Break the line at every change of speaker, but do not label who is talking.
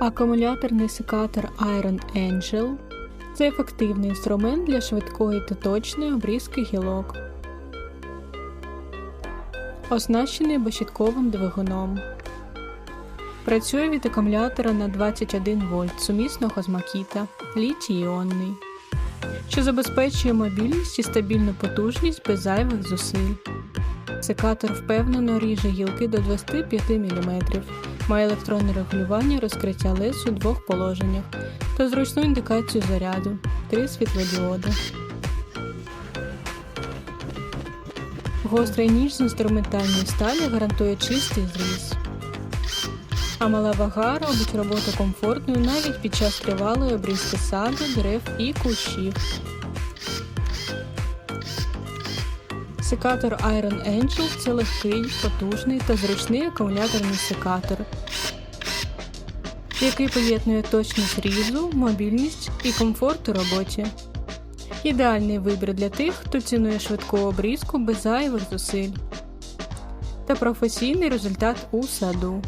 Акумуляторний секатор Iron Angel це ефективний інструмент для швидкої та точної обрізки гілок. Оснащений безщітковим двигуном. Працює від акумулятора на 21 вольт сумісного з Makita літій-іонний, що забезпечує мобільність і стабільну потужність без зайвих зусиль. Секатор впевнено ріже гілки до 25 мм, має електронне регулювання розкриття лез у двох положеннях та зручну індикацію заряду 3 світлодіоди. Гострий ніж з інструментальної сталі гарантує чистий зріз. А мала вага робить роботу комфортною навіть під час тривалої обрізки саду, дерев і кущів. Секатор Iron Angel це легкий, потужний та зручний акумуляторний секатор, який поєднує точність різу, мобільність і комфорт у роботі. Ідеальний вибір для тих, хто цінує швидку обрізку без зайвих зусиль та професійний результат у саду.